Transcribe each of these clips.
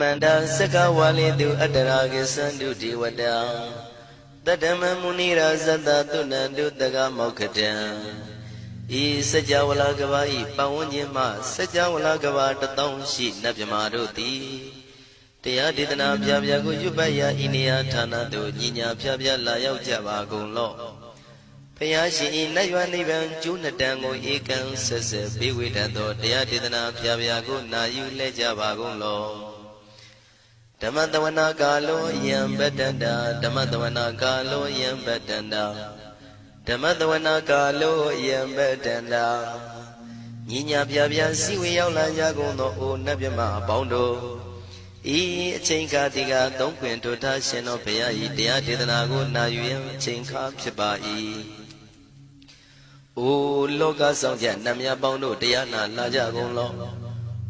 မန္တာစကဝါလိတုအတ္တရာကိသန္တုဒီဝတံတတ္တမမုနိရာဇတသုဏန္တုတကမောက္ခတံဤစကြဝဠာကဘာဤပဝန်းကျင်မှစကြဝဠာကဘာတထောင်ရှိနတ်မြမာတို့သည်တရားဒေသနာပြပြကိုရွတ်ပတ်ရာဤနေရာဌာနသို့ညီညာပြပြလာရောက်ကြပါကုန်လော့ဖယားရှင်ဤနတ်ရွာနိဗ္ဗာန်ကျိုးနှစ်တန်ကိုဧကံဆက်ဆက်ပေးဝေတတ်သောတရားဒေသနာပြပြကိုနာယူလဲကြပါကုန်လော့ ဓမ္မတဝနာကာလောယံပတ္တန္တာဓမ္မတဝနာကာလောယံပတ္တန္တာဓမ္မတဝနာကာလောယံပတ္တန္တာညီညာပြပြစီဝေရောက်လာကြကုန်သောအိုနတ်မြမအပေါင်းတို့ဤအချိန်ခါတိကသုံးခွင်တို့ထားရှင်တော်ဘုရားဤတရားဒေသနာကိုနာယူရန်အချိန်ခါဖြစ်ပါ၏အိုလောကဆောင်ကြနတ်မြတ်ပေါင်းတို့တရားနာလာကြကုန်လော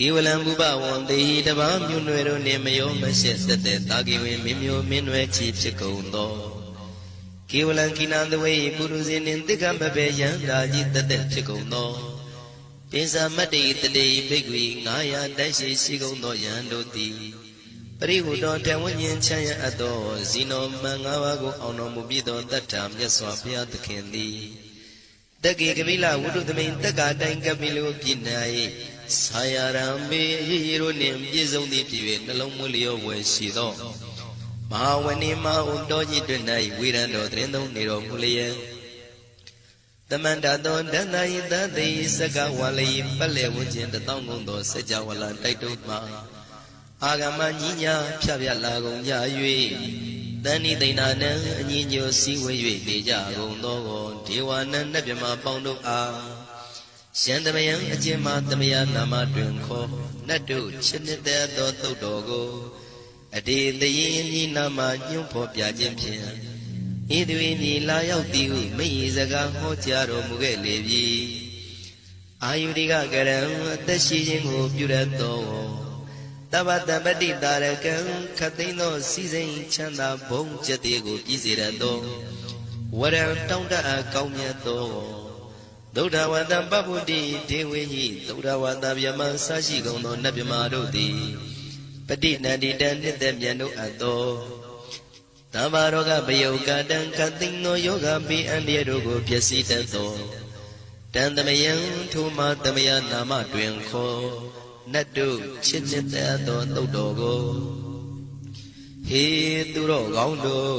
ကေဝလံဘုဘဝံတေဟိတဘာမြို့နွယ်တို့နှင့်မယောမရှက်သက်တဲ့တာကေဝေမင်းမျိုးမင်းနွယ်ချီဖြစ်ကုန်သောကေဝလံကိနံတဝေပုရုဇေနှင့်တိက္ကမဘေယံဓာကြီးတသက်ဖြစ်ကုန်သောပိစမတ္တိတတေဘိက္ခွေ900တိုက်ရှိရှိကုန်သောယံတို့သည်ပရိဟုတော်တဝဉ္ဉ္ချမ်းရအပ်သောဇီနောမန်၅ပါးကိုအောင်တော်မူပြီးသောတတ္ထာမြတ်စွာဘုရားသခင်သည်တက္ကေကပိလဝုဒ္ဓသမိန်တက္ကာတိုင်ကပိလိုပြည်၌ ဆာယရံမေရေရေတို့နှင့်ပြည့်စုံသည့်ဖြစ်၍နှလုံးမွေးလျောဝယ်ရှိသောမဟာဝဏိမဟုတော်ကြီးတွင်၌ဝေရန်တော်တရင်သုံးနေတော်မူလျက်တမန္တသောဒန္တယိတသိစကဝါလိပက်လေဝခြင်းတသောင်းကုန်သောစကြဝဠာတိုက်တုမှအာဂမညီညာဖြတ်ဖြတ်လာကုန်ကြ၍တဏိသိဏနံအညီညိုစည်းဝေး၍နေကြကုန်သောဒေဝနံနတ်မြမပေါင်းတို့အား ရှန္တမယံအကျဉ်းမှတမယနာမတွင်ခေါ်နတ်တို့ချစ်နှစ်သက်သောသုတ်တော်ကိုအတေတရင်ညီနာမညွှန်းဖော်ပြခြင်းဖြင့်ဤသူ၏မြည်လာရောက်သည်ဟုမိဤစကားဟောကြားတော်မူခဲ့လေပြီအာယုရိကကရံအသက်ရှိခြင်းကိုပြုရသောတပ္ပတပတိတာရကံခတ်သိမ်းသောစီစိန်ချမ်းသာဘုံကျက်သေးကိုပြည့်စေရသောဝရံတောင်းတအပ်ကောင်းမြတ်သော ဒုဒ္ဓဝတံပပ္ပုတိဒေဝေဟိဒုဒ္ဓဝတဗျမဆရှိကုန်သောနတ်မြမာတို့သည်ပฏิနန္တိတံနှစ်သက်မြတ်တို့အပ်သောသဗ္ဗရောဂပယုတ်ကတံခတ်သိမ်းသောယောဂပိအန္တရာတို့ကိုပျက်စီးတတ်သောတန်တမယံထိုမတမယနာမတွင်ခေါ်နတ်တို့ချစ်နှစ်သက်သောသုတ်တော်ကိုဟေသူတော်ကောင်းတို့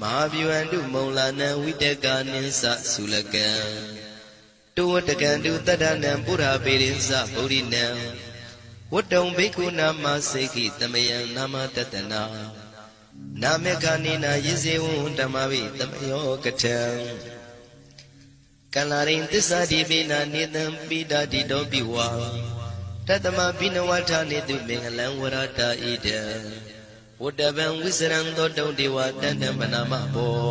မဟာဗျူဟန္တုမုံလာနံဝိတကနိသသုလကံတောဝတကံတုတတ္တနံပုရပေရိသဗုဒိနံဝတ္တုံဘိက္ခုနာမစေခိတမယံနာမတတနာနာမေခာနိနာယဇေဝံဓမ္မဝိတမယောကထံကလာရိန်သစ္စာတိပိနာနေတံပိဒာတိတောပိဝါတတမပိနဝထာနေတုမင်္ဂလံဝရတာဣဒံ ဝတ္တဗံဝိစရံသောတုံဒေဝတန္တမနာမဘော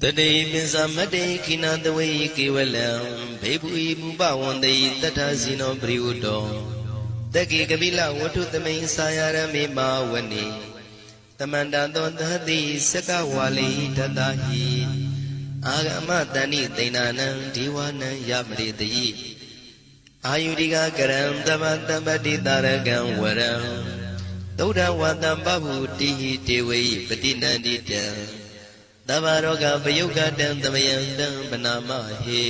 တတိပိစမတ္တိခိနာတဝေကေဝလံဘေဘူဤမူပဝန္တိတထဇိနောပရိဝတ္တောတက္ကိကပိလဝတ္ထုသမိန်စာယရမေမာဝနိတမန္တသောသတိစကဝါလိတတဟိအာဂမတဏိသိဏနံဒီဝနံယပရိတိအာယုရိကကရံတမတမတိတာရကံဝရံ သုဒ္ဓဝတံပဗုတိဟိတေဝိပတိနန္တိတံသဗ္ဗရောဂပယုတ်ကတံသမယံတံပနာမဟေ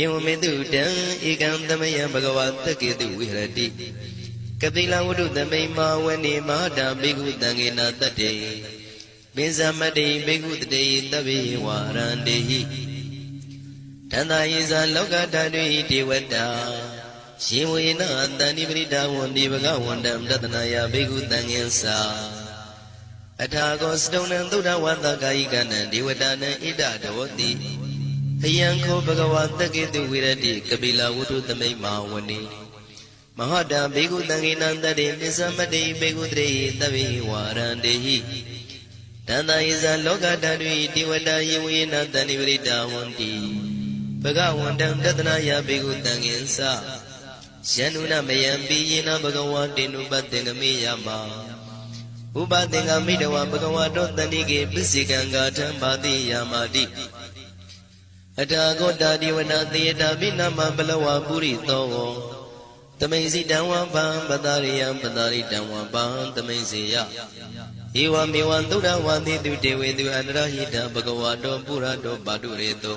ဧဝမေတုတံဧကံသမယံဘဂဝတက္ကေတုဝိဟရတိကပိလဝတ္ထုသမိန်မာဝနေမဟာတာဘေကုတံငေနာတတ္တေပိဇမတိဘေကုတတေတဗေဝရန္တေဟိတန္တာယေဇာလောကဓာတုဟိဒေဝတာ ရှင်ဝေနတန္တိပရိဒါဝန္ဒီဘဂဝန္တံတတနာယဘေကုတံငင်္စာအထာကောစတုံနံသုဒ္ဓဝန္တကာယိကနံဒေဝတာနံဣဒတဝတိအယံခောဘဂဝါတက္ကေတုဝိရတိကပိလဝတ္ထုသမိတ်မာဝနေမဟာတံဘေကုတံငေနံတတေပစ္စမတိဘေကုတရေတဗေဝါရန္တေဟိတန္တယဇလောကဓာတုဒေဝတာယေဝေနတန္တိပရိတာဝန္တိဘဂဝန္တံတတနာယဘေကုတံငင်္စာ ယန္နုနမယံပိယေနဘဂဝါတေနုပတ္တေငမေယမဥပသင်္ကမိတဝဘဂဝါတောတန္တိကေပစ္စေကံဂါထံပါတိယာမာတိအထာဂောတာဒီဝနာသေယတာပိနမပလဝပုရိသောဝတမိန်စီတံဝပံပတရိယံပတရိတံဝပံတမိန်စီယဧဝမေဝံသုဒ္ဓဝါတိတုတေဝေတုအန္တရဟိတဘဂဝါတောပုရတောပါတုရေတုံ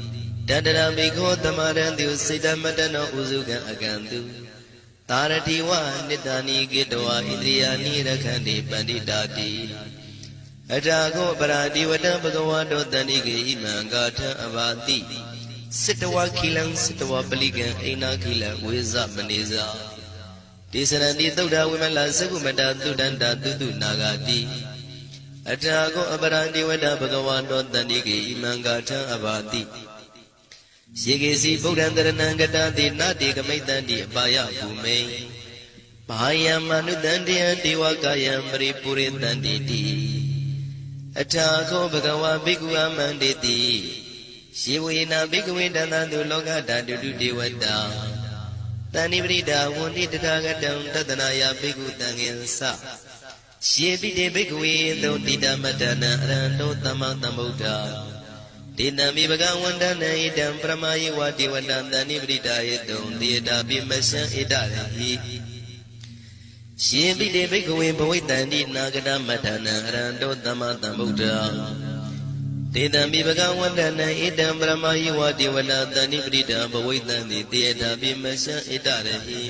တတရမိခောသမရံတုစိတမတနောဥစုကံအကံတုသာရတိဝနိတ္တနိကေတဝဣန္ဒြိယာနိရခန္တိပန္တိတာတိအထာကိုပရာဒီဝတံဘဂဝါတောတန္တိကေဣမံဂါထံအဘာတိစစ်တဝခိလံစစ်တဝပလိကံအိနာခိလံဝေဇမနေဇာဒေသရဏိသုဒ္ဓဝိမလသကုမတသုဒန္တာတုတုနာဂတိအထာကိုအပရာဒီဝတဘဂဝါတောတန္တိကေဣမံဂါထံအဘာတိ ယေကေစီဗုဒ္ဓံတရဏံကတတိနာတိကမိတ္တန္တိအပါယဘူမိန်ဘာယံမနုတန္တိယဒေဝကာယံပရိပုရိတန္တိတိအထာခောဘဂဝါဘိက္ခုအမန္တိတိယေဝေနာဘိက္ခဝေတန္တံသူလောကဓာတုတုဒေဝတာတဏိပရိဒါဝန္တိတထာဂတံတတနာယဘိက္ခုတံငင်္စယေပိတေဘိက္ခဝေသုတိတမတ္တနံအရဟံတောသမ္မာသမ္ဗုဒ္ဓ ဒေနံမိဘဂဝန္တနံဣတံပရမယေဝဒေဝတံတဏိပရိဒါယေတုံတေတာပိမရှံဣတရဟိရှင်ပိတေဘိက္ခဝေဘဝိတန္တိနာဂတမတ္တနံအရဟံတောသမ္မာသမ္ဗုဒ္ဓတေတံမိဘဂဝန္တနံဣတံပရမယေဝဒေဝနာတဏိပရိဒံဘဝိတံတိတေတာပိမရှံဣတရဟိ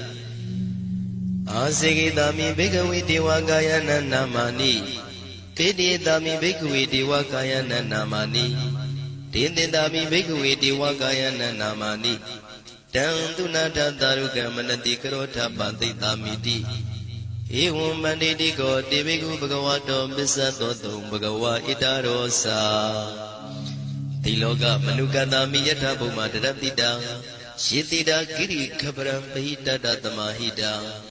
အာစေကိတာမိဘိကဝေဒေဝကာယနာနာမာနိကေတိတာမိဘိကဝေဒေဝကာယနာနာမာနိ ဒေင်တင်တာမိဘိကဝေဒေဝကာယနာနာမာနိတံသူနာတတာရုကမနတိကရောထပတိတာမိတိဧဝံမန္တိတိကောတေဘိကုဘဂဝတောပစ္စသောတုံဘဂဝါဣတရောစာတိလောကမနုကတမိယထဘုမတရတိတံယေတိတာကိရိခပရံပိတတတမဟိတံ